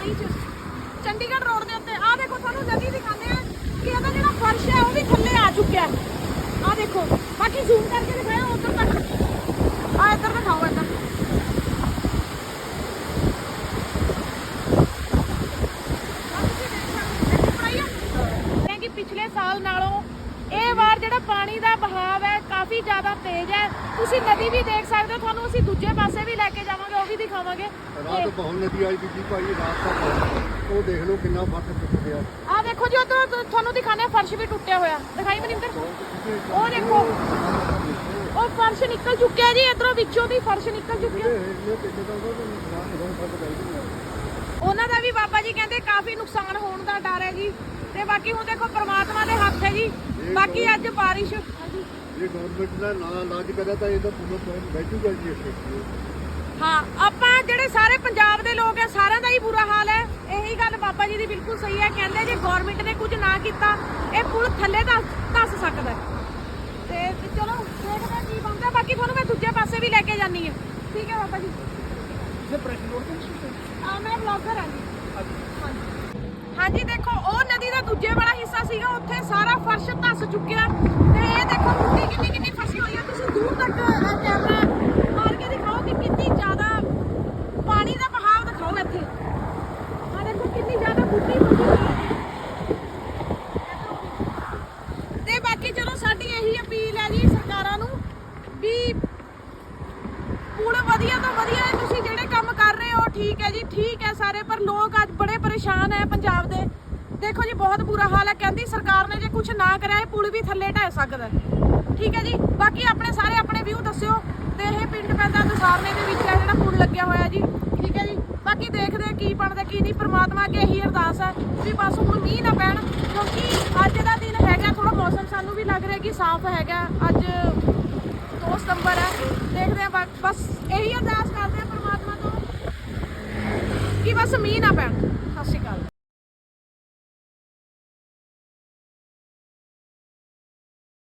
ਮਨਾਲੀ ਚ ਚੰਡੀਗੜ੍ਹ ਰੋਡ ਦੇ ਉੱਤੇ ਆ ਦੇਖੋ ਤੁਹਾਨੂੰ ਜਲਦੀ ਦਿਖਾਉਂਦੇ ਆ ਕਿ ਇਹਦਾ ਜਿਹੜਾ ਫਰਸ਼ ਹੈ ਉਹ ਵੀ ਥੱਲੇ ਆ ਚੁੱਕਿਆ ਆ ਦੇਖੋ ਬਾਕੀ ਜ਼ੂਮ ਕਰਕੇ ਦਿਖਾਇਆ ਉਧਰ ਤੱਕ ਆ ਇੱਧਰ ਦਿਖਾਓ ਇੱਧਰ ਪਿਛਲੇ ਸਾਲ ਨਾਲੋਂ ਇਹ ਵਾਰ ਜਿਹੜਾ ਪਾਣੀ ਦਾ ਬਹਾਵ ਹੈ ਕਾਫੀ ਜ਼ਿਆਦਾ ਤੇਜ਼ ਹੈ। ਤੁਸੀਂ ਨਦੀ ਵੀ ਦੇਖ ਸਕਦੇ ਹੋ ਤੁਹਾਨੂੰ ਅਸੀਂ ਦੂਜੇ ਪਾਸੇ ਵੀ ਲੈ ਕੇ ਜਾਵਾਂਗੇ ਉਹ ਵੀ ਦਿਖਾਵਾਂਗੇ। ਰਾਤ ਬਹੁਤ ਨਦੀ ਆਈ ਬੀਜੀ ਭਾਈ ਰਾਤ ਤੱਕ ਉਹ ਦੇਖ ਲਓ ਕਿੰਨਾ ਫ਼ਰਕ ਟੁੱਟ ਗਿਆ ਆ ਦੇਖੋ ਜੀ ਉਧਰ ਤੁਹਾਨੂੰ ਦਿਖਾਣੇ ਫਰਸ਼ ਵੀ ਟੁੱਟਿਆ ਹੋਇਆ। ਦਿਖਾਈ ਮਨਿੰਦਰ ਉਹ ਦੇਖੋ। ਉਹ ਫਰਸ਼ ਨਿਕਲ ਚੁੱਕਿਆ ਜੀ ਇਧਰੋਂ ਵਿੱਚੋਂ ਦੀ ਫਰਸ਼ ਨਿਕਲ ਚੁੱਕਿਆ ਇਹ ਪਿੱਛੇ ਤਾਂ ਉਹਦਾ ਨੁਕਸਾਨ ਹੋ ਸਕਦਾ ਹੈ। ਉਹਨਾਂ ਦਾ ਵੀ ਬਾਬਾ ਜੀ ਕਹਿੰਦੇ ਕਾਫੀ ਨੁਕਸਾਨ ਹੋਣ ਦਾ ਡਰ ਹੈ ਜੀ। ਤੇ ਬਾਕੀ ਹੁਣ ਦੇਖੋ ਪ੍ਰਮਾਤਮਾ ਦੇ ਹੱਥ ਹੈ ਜੀ। ਬਾਕੀ ਅੱਜ ਬਾਰਿਸ਼। ਜੇ ਗਵਰਨਮੈਂਟ ਦਾ ਨਾ ਇਲਾਜ ਕਰਿਆ ਤਾਂ ਇਹਦਾ ਪੂਰਾ ਪੁਆਇੰਟ ਬੈਠੂਗਾ ਜੀ ਇੱਥੇ। ਹਾਂ ਆਪਾਂ ਜਿਹੜੇ ਸਾਰੇ ਪੰਜਾਬ ਦੇ ਲੋਕ ਹੈ ਸਾਰਿਆਂ ਦਾ ਹੀ ਬੁਰਾ ਹਾਲ ਹੈ। ਇਹੀ ਗੱਲ ਬਾਬਾ ਜੀ ਦੀ ਬਿਲਕੁਲ ਸਹੀ ਹੈ। ਕਹਿੰਦੇ ਜੇ ਗਵਰਨਮੈਂਟ ਨੇ ਕੁਝ ਨਾ ਕੀਤਾ ਇਹ ਪੁਲ ਥੱਲੇ ਦਾ ਧੱਸ ਸਕਦਾ ਹੈ। ਤੇ ਚਲੋ ਦੇਖਦੇ ਕੀ ਬਣਦਾ। ਬਾਕੀ ਤੁਹਾਨੂੰ ਮੈਂ ਦੂਜੇ ਪਾਸੇ ਵੀ ਲੈ ਕੇ ਜਾਨੀ ਹਾਂ। ਠੀਕ ਹੈ ਬਾਬਾ ਜੀ? ਇਹ ਪ੍ਰੈਸ਼ਰ ਲੋਡ ਤਾਂ। ਆ ਮੈਂ ਬਲੌਗਰ ਹਾਂ ਜੀ। ਹਾਂਜੀ। ਹਾਂਜੀ ਦੇਖੋ ਉਹ ਨਦੀ ਦਾ ਦੂਜੇ ਵਾਲਾ ਫਰਸ਼ ਧੱਸ ਚੁੱਕਿਆ ਤੇ ਇਹ ਦੇਖੋ ਮਿੱਟੀ ਕਿੰਨੀ ਕਿੰਨੀ ਫਸੀ ਹੋਈ ਹੈ ਤੁਸੀਂ ਦੂਰ ਤੱਕ ਕੈਮਰਾ ਮਾਰ ਕੇ ਦਿਖਾਓ ਕਿ ਕਿੰਨੀ ਜ਼ਿਆਦਾ ਪਾਣੀ ਦਾ ਬਹਾਵ ਦਿਖਾਓ ਇੱਥੇ। ਆ ਦੇਖੋ ਕਿੰਨੀ ਜ਼ਿਆਦਾ ਮਿੱਟੀ ਫਸੀ ਹੋਈ ਤੇ ਬਾਕੀ ਚਲੋ ਸਾਡੀ ਇਹੀ ਅਪੀਲ ਹੈ ਜੀ ਸਰਕਾਰਾਂ ਨੂੰ ਵੀ ਪੁਲ ਵਧੀਆ ਤੋਂ ਵਧੀਆ ਹੈ ਤੁਸੀਂ ਜਿਹੜੇ ਕੰਮ ਕਰ ਰਹੇ ਹੋ, ਠੀਕ ਹੈ ਜੀ, ਠੀਕ ਹੈ ਸਾਰੇ, ਪਰ ਲੋਕ ਅੱਜ ਬੜੇ ਪਰੇਸ਼ਾਨ ਹੈ ਪੰਜਾਬ ਦੇ। ਦੇਖੋ ਜੀ, ਬਹੁਤ ਬੁਰਾ ਹਾਲ ਹੈ। ਕਹਿੰਦੀ ਸਰਕਾਰ ਨੇ ਜੇ ਕੁਝ ਨਾ ਕਰਿਆ, ਇਹ ਪੁਲ ਵੀ ਥੱਲੇ ਢਹਿ ਸਕਦਾ ਠੀਕ ਹੈ ਜੀ? ਬਾਕੀ ਆਪਣੇ ਸਾਰੇ ਆਪਣੇ ਵਿਊ ਦੱਸਿਓ। ਤੇ ਇਹ ਪਿੰਡ ਪੈਂਦਾ ਦਸਾਰਨੇ ਦੇ ਵਿੱਚ ਹੈ, ਜਿਹੜਾ ਪੁਲ ਲੱਗਿਆ ਹੋਇਆ ਜੀ। ਠੀਕ ਹੈ ਜੀ? ਬਾਕੀ ਦੇਖਦੇ ਹਾਂ ਕੀ ਬਣਦਾ, ਕੀ ਨਹੀਂ। ਪ੍ਰਮਾਤਮਾ ਅੱਗੇ ਇਹੀ ਅਰਦਾਸ ਹੈ ਵੀ ਬਸ ਹੁਣ ਮੀਂਹ ਨਾ ਪੈਣ, ਕਿਉਂਕਿ ਅੱਜ ਦਾ ਦਿਨ ਹੈਗਾ ਥੋੜਾ ਮੌਸਮ ਸਾਨੂੰ ਵੀ ਲੱਗ ਰਿਹਾ ਕਿ ਸਾਫ਼ ਹੈਗਾ। ਅੱਜ 2 ਸਤੰਬਰ ਹੈ। ਦੇਖਦੇ ਆ ਬਸ ਇਹੀ ਅਰਦਾਸ ਕਰਦੇ ਆ ਪ੍ਰਮਾਤਮਾ ਤੋਂ ਕਿ ਬਸ ਮੀਂਹ ਨਾ ਪੈਣ।